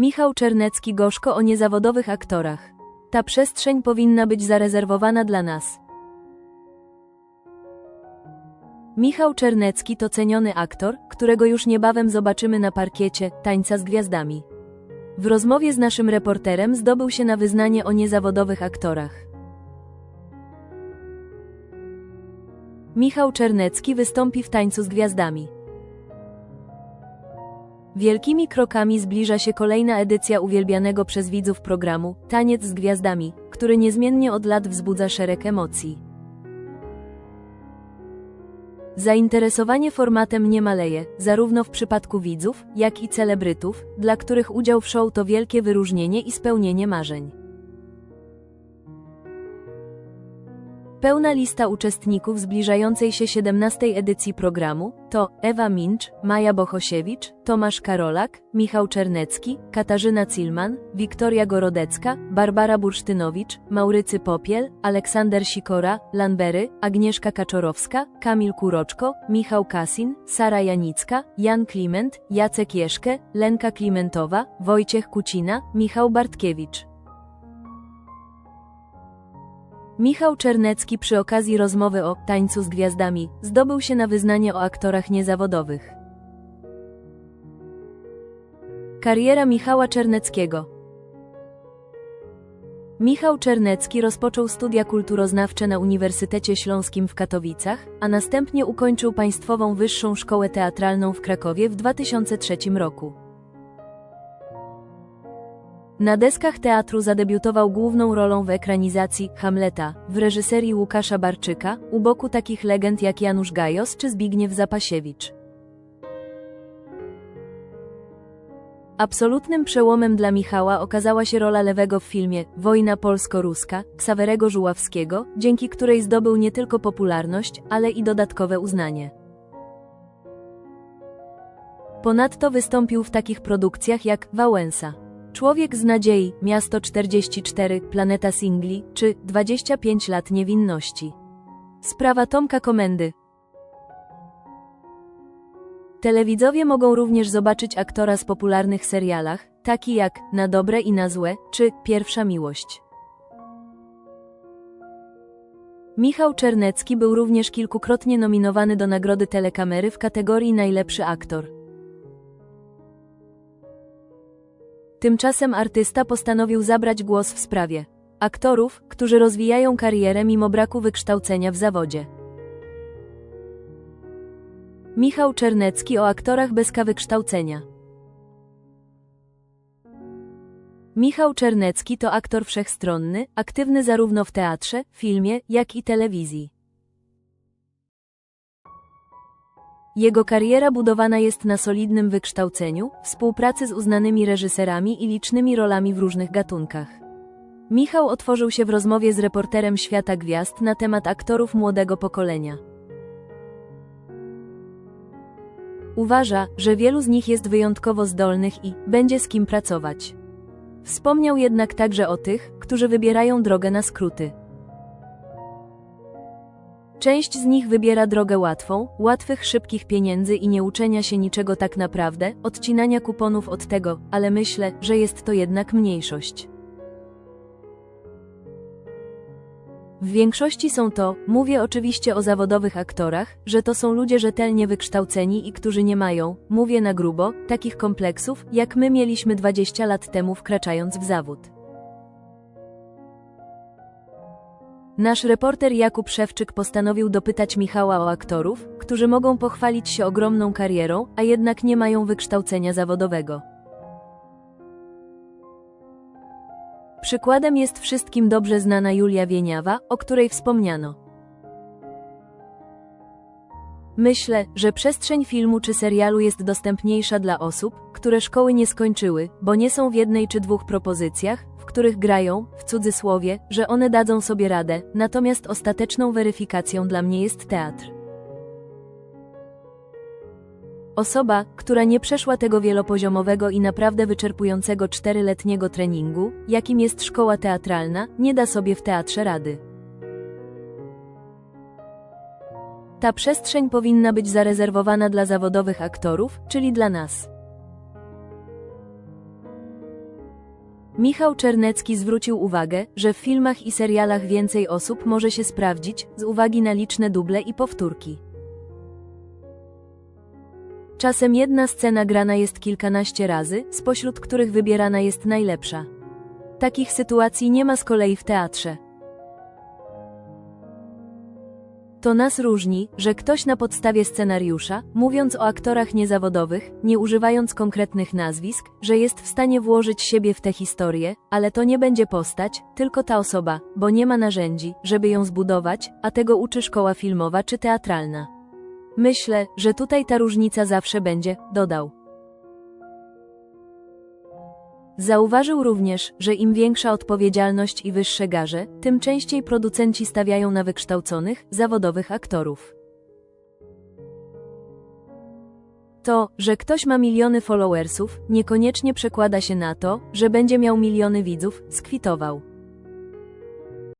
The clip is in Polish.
Michał Czernecki gorzko o niezawodowych aktorach. Ta przestrzeń powinna być zarezerwowana dla nas. Michał Czernecki to ceniony aktor, którego już niebawem zobaczymy na parkiecie Tańca z Gwiazdami. W rozmowie z naszym reporterem zdobył się na wyznanie o niezawodowych aktorach. Michał Czernecki wystąpi w Tańcu z Gwiazdami. Wielkimi krokami zbliża się kolejna edycja uwielbianego przez widzów programu Taniec z Gwiazdami, który niezmiennie od lat wzbudza szereg emocji. Zainteresowanie formatem nie maleje, zarówno w przypadku widzów, jak i celebrytów, dla których udział w show to wielkie wyróżnienie i spełnienie marzeń. Pełna lista uczestników zbliżającej się 17 edycji programu to Ewa Mincz, Maja Bohosiewicz, Tomasz Karolak, Michał Czernecki, Katarzyna Cilman, Wiktoria Gorodecka, Barbara Bursztynowicz, Maurycy Popiel, Aleksander Sikora, Lanbery, Agnieszka Kaczorowska, Kamil Kuroczko, Michał Kasin, Sara Janicka, Jan Kliment, Jacek Jeszkę, Lenka Klimentowa, Wojciech Kucina, Michał Bartkiewicz. Michał Czernecki przy okazji rozmowy o tańcu z gwiazdami zdobył się na wyznanie o aktorach niezawodowych. Kariera Michała Czerneckiego Michał Czernecki rozpoczął studia kulturoznawcze na Uniwersytecie Śląskim w Katowicach, a następnie ukończył Państwową Wyższą Szkołę Teatralną w Krakowie w 2003 roku. Na deskach teatru zadebiutował główną rolą w ekranizacji Hamleta w reżyserii Łukasza Barczyka, u boku takich legend jak Janusz Gajos czy Zbigniew Zapasiewicz. Absolutnym przełomem dla Michała okazała się rola lewego w filmie Wojna polsko-ruska Ksawerego Żuławskiego, dzięki której zdobył nie tylko popularność, ale i dodatkowe uznanie. Ponadto wystąpił w takich produkcjach jak Wałęsa. Człowiek z nadziei, Miasto 44, Planeta Singli, czy 25 lat niewinności. Sprawa Tomka Komendy. Telewidzowie mogą również zobaczyć aktora z popularnych serialach, taki jak Na dobre i na złe, czy Pierwsza miłość. Michał Czernecki był również kilkukrotnie nominowany do nagrody Telekamery w kategorii Najlepszy aktor. Tymczasem artysta postanowił zabrać głos w sprawie aktorów, którzy rozwijają karierę mimo braku wykształcenia w zawodzie. Michał Czernecki o aktorach bez wykształcenia. Michał Czernecki to aktor wszechstronny, aktywny zarówno w teatrze, filmie, jak i telewizji. Jego kariera budowana jest na solidnym wykształceniu, współpracy z uznanymi reżyserami i licznymi rolami w różnych gatunkach. Michał otworzył się w rozmowie z reporterem Świata Gwiazd na temat aktorów młodego pokolenia. Uważa, że wielu z nich jest wyjątkowo zdolnych i będzie z kim pracować. Wspomniał jednak także o tych, którzy wybierają drogę na skróty. Część z nich wybiera drogę łatwą, łatwych, szybkich pieniędzy i nie uczenia się niczego tak naprawdę, odcinania kuponów od tego, ale myślę, że jest to jednak mniejszość. W większości są to, mówię oczywiście o zawodowych aktorach, że to są ludzie rzetelnie wykształceni i którzy nie mają, mówię na grubo, takich kompleksów, jak my mieliśmy 20 lat temu wkraczając w zawód. Nasz reporter Jakub Szewczyk postanowił dopytać Michała o aktorów, którzy mogą pochwalić się ogromną karierą, a jednak nie mają wykształcenia zawodowego. Przykładem jest wszystkim dobrze znana Julia Wieniawa, o której wspomniano. Myślę, że przestrzeń filmu czy serialu jest dostępniejsza dla osób, które szkoły nie skończyły, bo nie są w jednej czy dwóch propozycjach, których grają, w cudzysłowie, że one dadzą sobie radę, natomiast ostateczną weryfikacją dla mnie jest teatr. Osoba, która nie przeszła tego wielopoziomowego i naprawdę wyczerpującego czteryletniego treningu, jakim jest szkoła teatralna, nie da sobie w teatrze rady. Ta przestrzeń powinna być zarezerwowana dla zawodowych aktorów, czyli dla nas. Michał Czernecki zwrócił uwagę, że w filmach i serialach więcej osób może się sprawdzić, z uwagi na liczne duble i powtórki. Czasem jedna scena grana jest kilkanaście razy, spośród których wybierana jest najlepsza. Takich sytuacji nie ma z kolei w teatrze. To nas różni, że ktoś na podstawie scenariusza, mówiąc o aktorach niezawodowych, nie używając konkretnych nazwisk, że jest w stanie włożyć siebie w tę historię, ale to nie będzie postać, tylko ta osoba, bo nie ma narzędzi, żeby ją zbudować, a tego uczy szkoła filmowa czy teatralna. Myślę, że tutaj ta różnica zawsze będzie, dodał. Zauważył również, że im większa odpowiedzialność i wyższe garze, tym częściej producenci stawiają na wykształconych, zawodowych aktorów. To, że ktoś ma miliony followersów, niekoniecznie przekłada się na to, że będzie miał miliony widzów, skwitował.